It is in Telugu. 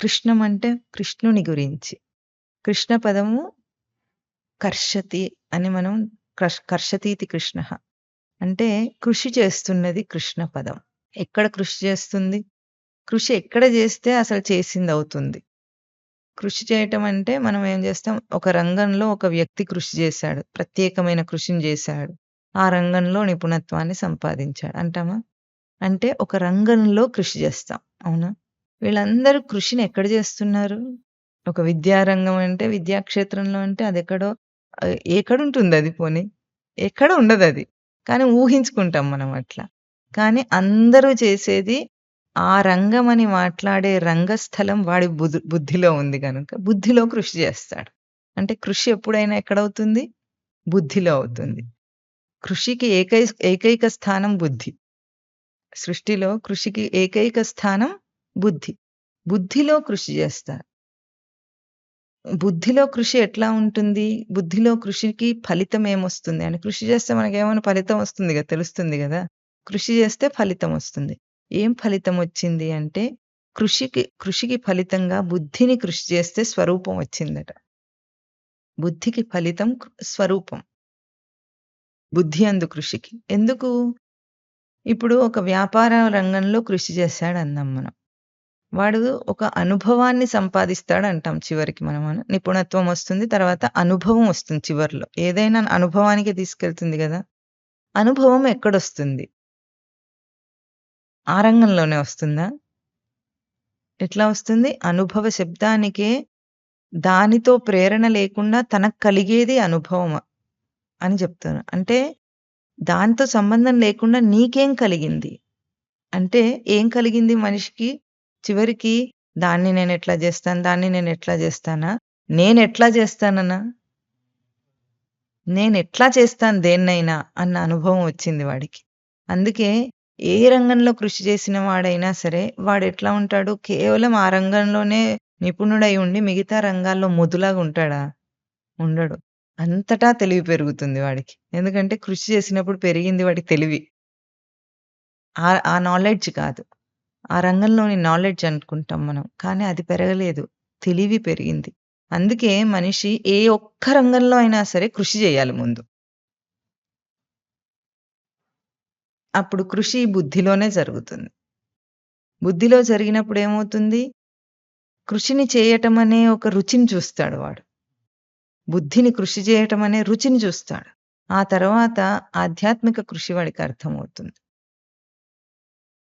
కృష్ణం అంటే కృష్ణుని గురించి. కృష్ణ పదము కర్షతి అని మనం కర్షతీతి కృష్ణ అంటే కృషి చేస్తున్నది కృష్ణ పదం. ఎక్కడ కృషి చేస్తుంది? కృషి ఎక్కడ చేస్తే అసలు చేసింది అవుతుంది కృషి చేయటం అంటే మనం ఏం చేస్తాం, ఒక రంగంలో ఒక వ్యక్తి కృషి చేశాడు. ప్రత్యేకమైన కృషిని చేశాడు. ఆ రంగంలో నిపుణత్వాన్ని సంపాదించాడు అంటామా? అంటే ఒక రంగంలో కృషి చేస్తాం. అవునా? వీళ్ళందరూ కృషిని ఎక్కడ చేస్తున్నారు? ఒక విద్యారంగం అంటే విద్యాక్షేత్రంలో అంటే అదెక్కడో ఎక్కడుంటుంది అది పోనీ? ఎక్కడ ఉండదు అది కానీ ఊహించుకుంటాం మనం అట్లా. కానీ అందరూ చేసేది ఆ రంగం అని మాట్లాడే రంగస్థలం వాడి బుద్ధి బుద్ధిలో ఉంది కనుక బుద్ధిలో కృషి చేస్తాడు. అంటే కృషి ఎప్పుడైనా ఎక్కడవుతుంది? బుద్ధిలో అవుతుంది. కృషికి ఏకై ఏకైక స్థానం బుద్ధి. సృష్టిలో కృషికి ఏకైక స్థానం బుద్ధి. బుద్ధిలో కృషి చేస్తారు. బుద్ధిలో కృషి ఎట్లా ఉంటుంది? బుద్ధిలో కృషికి ఫలితం ఏమొస్తుంది? అని కృషి చేస్తే మనకేమైనా ఫలితం వస్తుంది కదా తెలుస్తుంది కదా కృషి చేస్తే ఫలితం వస్తుంది. ఏం ఫలితం వచ్చింది అంటే కృషికి కృషికి ఫలితంగా బుద్ధిని కృషి చేస్తే స్వరూపం వచ్చిందట. బుద్ధికి ఫలితం స్వరూపం. బుద్ధి అందు కృషికి. ఎందుకు? ఇప్పుడు ఒక వ్యాపార రంగంలో కృషి చేశాడన్నాం మనం. వాడు ఒక అనుభవాన్ని సంపాదిస్తాడు అంటాం చివరికి మనం నిపుణత్వం వస్తుంది. తర్వాత అనుభవం వస్తుంది చివరిలో ఏదైనా అనుభవానికి తీసుకెళ్తుంది కదా అనుభవం ఎక్కడొస్తుంది? ఆ రంగంలోనే వస్తుందా? ఎట్లా వస్తుంది? అనుభవ శబ్దానికే దానితో ప్రేరణ లేకుండా తనకు కలిగేది అనుభవం అని చెప్తాను. అంటే దాంతో సంబంధం లేకుండా నీకేం కలిగింది? అంటే ఏం కలిగింది మనిషికి? చివరికి దాన్ని నేనెట్లా చేస్తాను, దాన్ని నేనెట్లా చేస్తానా? నేనెట్లా నేను నేనెట్లా చేస్తాను దేన్నైనా అన్న అనుభవం వచ్చింది వాడికి. అందుకే ఏ రంగంలో కృషి చేసిన వాడైనా సరే వాడెట్లా ఉంటాడు? కేవలం ఆ రంగంలోనే నిపుణుడై ఉండి మిగతా రంగాల్లో మొద్దులాగా ఉంటాడా? ఉండడు. అంతటా తెలివి పెరుగుతుంది వాడికి. ఎందుకంటే కృషి చేసినప్పుడు పెరిగింది వాడి తెలివి. ఆ ఆ నాలెడ్జ్ కాదు. ఆ రంగంలోని నాలెడ్జ్ అనుకుంటాం మనం. కానీ అది పెరగలేదు. తెలివి పెరిగింది. అందుకే మనిషి ఏ ఒక్క రంగంలో అయినా సరే కృషి చేయాలి ముందు. అప్పుడు కృషి బుద్ధిలోనే జరుగుతుంది. బుద్ధిలో జరిగినప్పుడు ఏమవుతుంది? కృషిని చేయటం అనే ఒక రుచిని చూస్తాడు వాడు. బుద్ధిని కృషి చేయటం అనే రుచిని చూస్తాడు. ఆ తర్వాత ఆధ్యాత్మిక కృషి వాడికి అర్థమవుతుంది.